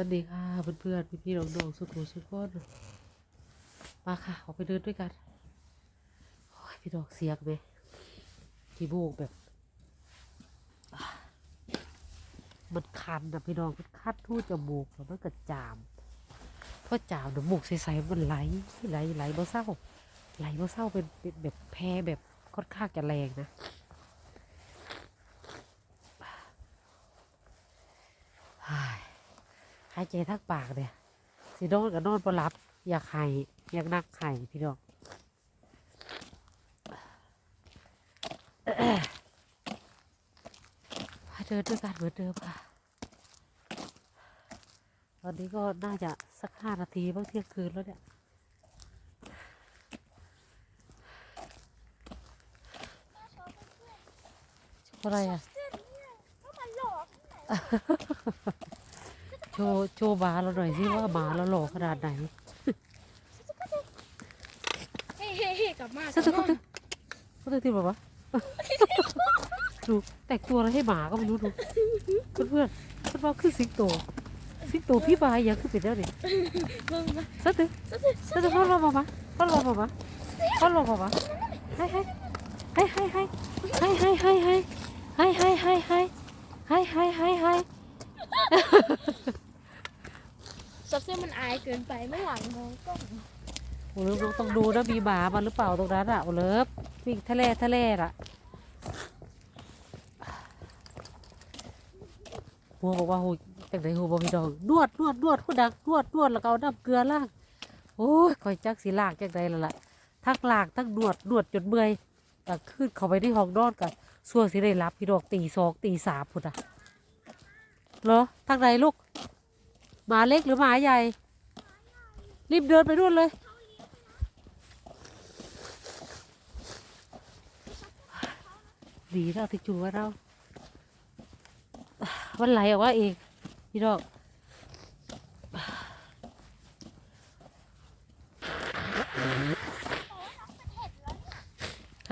วัสดีค่ะเพื่อนๆพี่ๆน้องๆสุขุสุขคนมาค่ะออกไปเดินด้วยกันโอ้ยพี่ดอกเสียงไหมที่บูกแบบ มันคันนะพี่น้องมันคัดทู่จมูกแล้วมันก็จามเพราะจามน้ำมูกใสๆมันไหลไหลไหลเบ่เศร้าไหลเบ่เศร้าเป็นเป็นแบบแพ้แบบค่อนข้างจะแรงนะายใจทั้งปากเนี่ยสินอนกับนอนบ่หลับ อยากไข่อยากนักไข่พี่น้องมาเดินด้วยกันเหมือนเดิมค่ะ ตอนนี้ก็น่าจะสักห้านาทีบ้างเที่ยงคืนแล้วเนี่ยอะไรอะ ชว์โชว์บาเราหน่อยสิว่าหมาเราหล่อขนาดไหนเฮ้เฮ้เฮ้กลับมาสักทีเขาจะตีบอกว่าดูแต่งตัวอะไรให้หมาก็ไม่รู้ดูเพื่อนๆเพื่อนว่าคือสิงโตสิงโตพี่บายยังคือเป็นแล้วนี่เบิ่งมาสักทีสักทีพ่อรอมามาพ่อรอมามาพ่อรอมามาให้ให้ให้ให้ให้ให้ให้ให้ให้ให้ให้ให้ให้ให้ให้ให้ให้ ซับเสื้อมันอายเกินไปไม่หลังมองกล้องโอ้เลิฟต้องดูนะมีหมามาหรือเปล่าตรงนั้นอะโอ้เลิฟวิ่งทะเลทะเลอะหัวบอกว่าโหจังไหนหัวบอกพี่ดองนวดนวดนวดผู้ดังนวดนวดแล้วก็เอาน้ำเกลือล้างโอ้ยคอยจักสีลากจังไดแล้วล่ะทั้งลากทั้งนวดนวดจนเมื่อยก็ขึ้นเข้าไปที่ห้องนอนกันส่วนสิได้รับพี่ดอกตีสองตีสามพุ่นอะเหรอทางไหนลูก หมาเล็กหรือหมาใหญ่ รีบเดินไปนู่นเลย ดีแล้วที่จูว่าเรา มันไหลออกมาเองพี่ดอก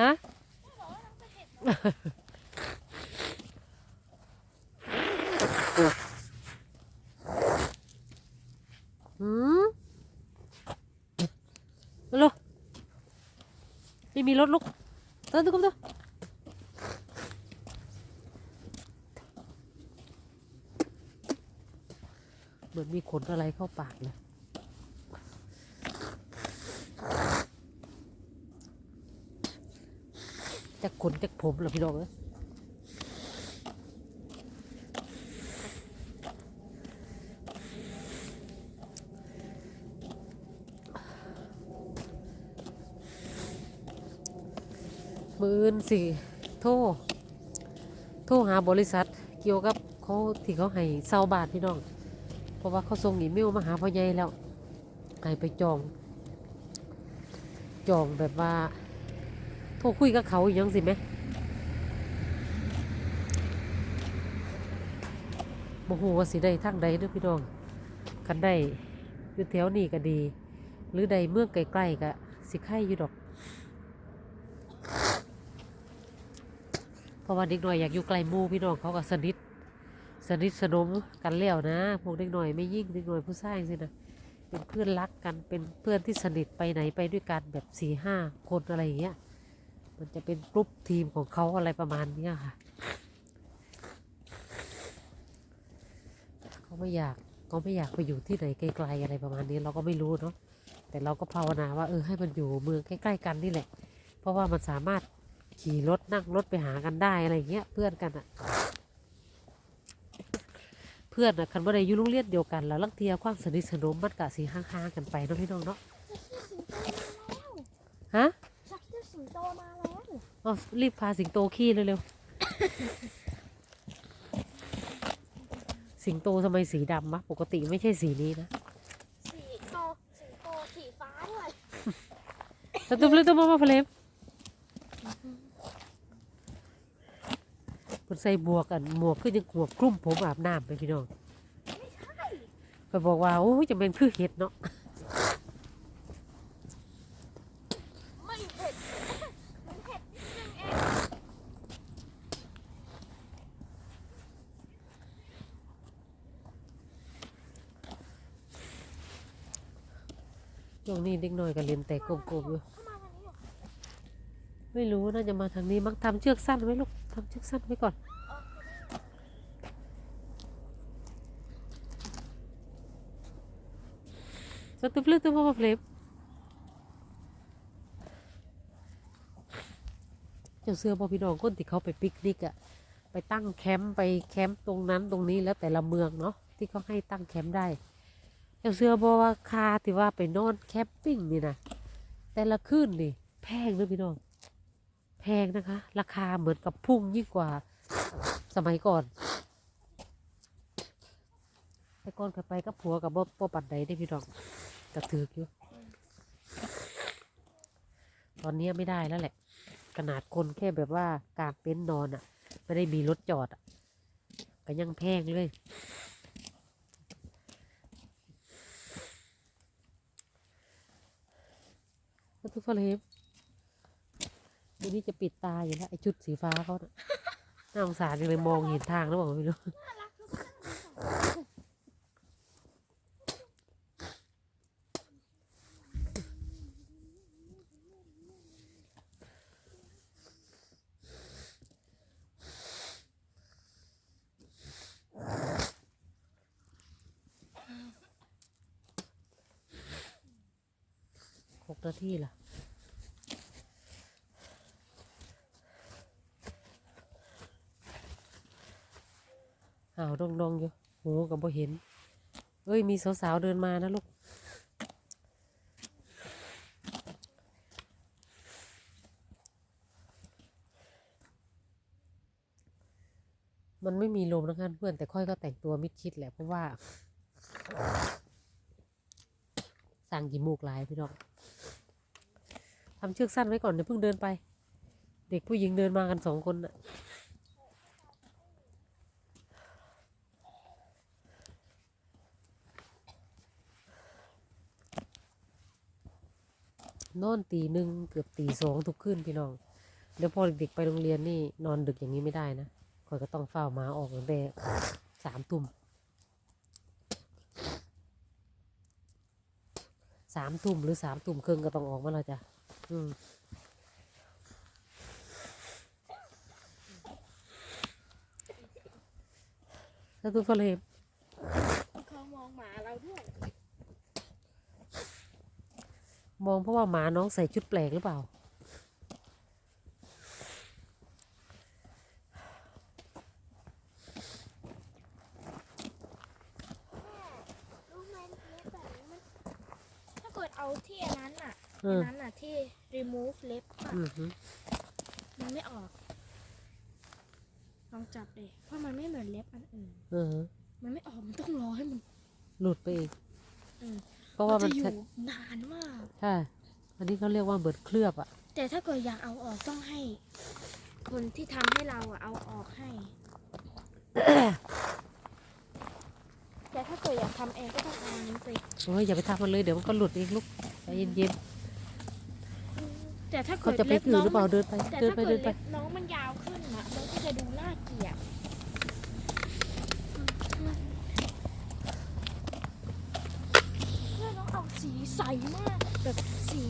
ฮะหืมมาลูกไม่มีรถลูกเติมตุ้มเติม เหมือนมีขนอะไรเข้าปากเลยจากขนจากผมเหรอพี่น้องเอ้ยมืออื่นสิโทรโทรหาบริษัท เกี่ยวกับเขาที่เขาให้เซาบาทพี่น้อง ราะว่าเขาส่งอีเมลมาหาพ่อใหญ่แล้วให้ไปจอง จองแบบว่า โทรคุยกับเขาอหยังสิไหมโมโหว่าสิได้ทางใดเด้วยพี่น้องกันได้อยู่แถวนี้ก็ดี หรือใดเมืองไกลๆก็สิไข่อยู่ดอก เพราะว่าเด็กหน่อยอยากอยู่ไกลมู่พี่น้องเขาก็สนิท สนิทสนมกันแล้วนะพวกเด็กหน่อยไม่ยิ่งเด็กหน่อยผู้ชายสินะเป็นเพื่อนรักกันเป็นเพื่อนที่สนิทไปไหนไปด้วยกันแบบสี่ห้าคนอะไรอย่างเงี้ยมันจะเป็นกรุ๊ปทีมของเขาอะไรประมาณเนี้ยค่ะเขาไม่อยากเขาไม่อยากไปอยู่ที่ไหนไกลๆอะไรประมาณนี้เราก็ไม่รู้เนาะแต่เราก็ภาวนาว่าเออให้มันอยู่เมืองใกล้ๆกันนี่แหละ เพราะว่ามันสามารถขี่รถนั่งรถไปหากันได้อะไรอย่างเงี้ยเพื่อนกันอะเพื่อนอะคันว่าได้อยู่โรงเรียนเดียวกัน แล้วลังเทียความสนิทสนมมันกะสีห่างๆกันไปเนาะพี่น้องเนาะซับเสื้อสิงโตมาแล้วฮะเอารีบพาสิงโตขี้เร็วๆสิงโตทำไมสีดำมะปกติไม่ใช่สีนี้นะสิงโตสิงโตสีฟ้าด้วยตะตุ้มเลยตุ้มมาเพลม มันใส่หมวกอันหมวกคือยังหมวกคลุ้มผมอาบน้ำไปพี่น้องเพิ่นบอกว่าโอ้ยจะเป็นคือเห็ดเนาะไม่เผ็ดมันเผ็ดนิดนึงเองตรงนี้เด็กน้อยก็เล่นแต่กลมๆอยู่ไม่รู้น่าจะมาทางนี้มักทำเชือกสั้นไหมลูก ทำชือกสั้นไว้ก่อน Satu flip tu apa flip? เจ้าเสื้อพอพี่น้องคนที่เขาไปปิกนิกอะไปตั้งแคมป์ไปแคมป์ตรงนั้นตรงนี้แล้วแต่ละเมืองเนาะที่เขาให้ตั้งแคมป์ได้ เจ้าเสื้อบอกว่าคาที่ว่าไปนอนแคมปิ้งนี่นะแต่ละคืนนี่แพงเลยพี่น้อง พงนะคะ ราคาเหมือนกับพุ่งยิ่งกว่าสมัยก่อน แต่ก่อนเคยไปกับผัวกับบ่บ่ปันใดได้พี่น้องกระถืออยู่ตอนนี้ไม่ได้แล้วแหละ ขนาดคนแค่แบบว่ากางเต็นท์นอนอะ่ะ ไม่ได้มีรถจอดอะ่ะก็ยังแพงเลยก็ทุกคนเห็น วันนี้จะปิดตาอยู่แล้วไอ้ชุดสีฟ้าเขาน่ะน่าสงสารจังเลยมองเห็นทางแล้วบอกไม่รู้น่ารักทุกคนหกนาทีล่ะ อ้าวดองดองๆอยู่หูกับบ่เห็น เอ้ยมีสาวๆเดินมานะลูกมันไม่มีลมนะคะเพื่อนแต่ค่อยก็แต่งตัวมิดชิดแหละเพราะว่า สั่งกี่มูกหลายพี่น้องทำเชือกสั้นไว้ก่อนเดี๋ยวเพิ่งเดินไป เด็กผู้หญิงเดินมากันสองคนน่ะ นอนตีหนึ่งเกือบตีสองทุกคืนพี่น้องเดี๋ยวพอเด็กๆไปโรงเรียนนี่นอนดึกอย่างนี้ไม่ได้นะคอยก็ต้องเฝ้าหมาออกตั้งแต่สามทุ่มสามทุ่มหรือสามทุ่มครึ่งก็ต้องออกมาแล้วจ้ะอืมแล้วทุกคนเลยเขามองหมาเราด้วย มองเพราะว่าหมาน้องใส่ชุดแปลกหรือเปล่า รู้ไหมเล็บแบบนี้มันถ้าเกิดเอาที่อันนั้นน่ะเออัอนนั้นน่ะที่ remove เล็บอะอือหือมันไม่ออก ลองจับดิเพราะมันไม่เหมือนเล็บอันอื่นเออหือมันไม่ออกมันต้องรอให้มันหลุดไปเองเออ เพราะว่าจะมันอยู่ใช่นานมากใช่อันนี้เขาเรียกว่าเบิดเคลือบอะ แต่ถ้าเกิดอยากเอาออกต้องให้ คนที่ทำให้เราอะเอาออกให้ แต่ถ้าเกิดอยากทำเองก็ต้องเอาอันนี้ไปโอ้ยอย่าไปทำมันเลยเดี๋ยวมันก็หลุดเองลูกใจเย็นแต่ถ้าๆเกิเขาดจะไปเล็บอื่น้นองหรือเปล่ามันเดินไปแต่เดินถ้าไปเกิเดิดนไป เล็บน้องมันยาวขึ้นอะมันก็จะดูน่าเกลียดเพื่อนน้องเอา สีใสมากแบบสี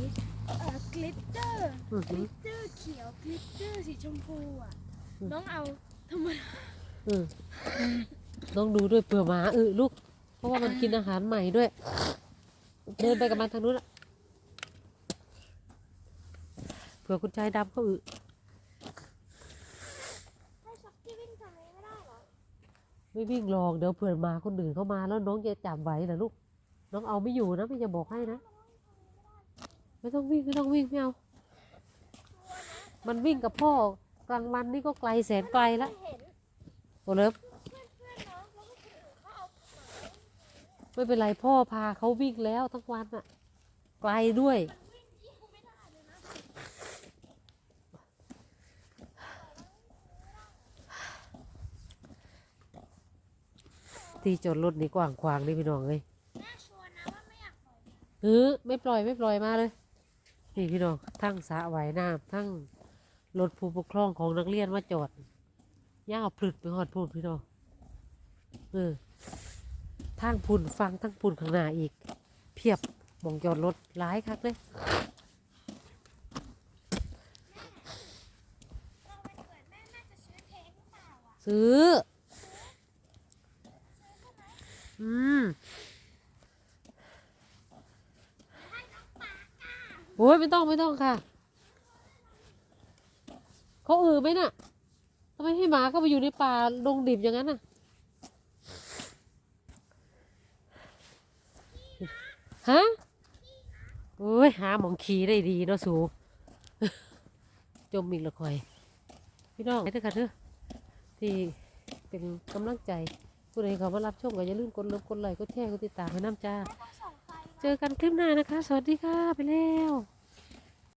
เอ่อกลิตเตอร์กลิตเตอร์เขียวกลิตเตอร์สีชมพูอะน้องเอาทำไมน้องดูด้วยเผื่อหมาเออลูก เพราะว่ามันกินอาหารใหม่ด้วย เดินไปกับมันทางนู้นอะเผื่อคุณชายดำเขาอึให้ช็อกกี้วิ่งทางนี้ไม่ได้เหรอไม่วิ่งหรอกเดี๋ยวเผื่อหมาคนอื่นเข้ามาแล้วน้องจะจับไหวนะลูก น้องเอาไม่อยู่นะไม่จะบอกให้นะ ไม่ต้องวิ่งไม่ต้องวิ่งไม่เอา มันวิ่งกับพ่อกลางวันนี่ก็ไกลแสนไกลละโอเลิฟเพื่อนเพื่อนน้องแล้วก็คนอื่นเขาเอาไม่เป็นไรพ่อพาเขาวิ่งแล้วทั้งวันอะไกลด้วย ที่จอดรถนี่กว้างขวางนี่พี่น้องเลย เออไม่ปล่อยไม่ปล่อยมาเลย นี่พี่น้องทั้งสระว่ายน้ำทั้งรถผู้ปกครองของนักเรียนมาจอดย่าวพลึดไปหอดพูนพี่น้องเออทางพุ่นฟังทั้งพุ่นข้างหน้าอีก เพียบมองจอดรถหลายคักเลยซื้อมโอ้ยไม่ต้องไม่ต้องค่ะ เขาอือไหมน่ะทำไมให้หมาเข้าไปอยู่ในป่าดงดิบอย่างนั้นน่ะ ฮะโอ้ยหาหมองขี่ได้ดีเนาะสู จมอีกละคอย พี่น้องไปเถอะค่ะเถอะที่เป็นกำลังใจผู้ใดเขามารับชมก็อย่าลืมกดเลิฟกดไลค์กดแชร์กดติดตามให้น้ำจ้า เจอกันคลิปหน้านะคะ สวัสดีค่ะ ไปแล้ว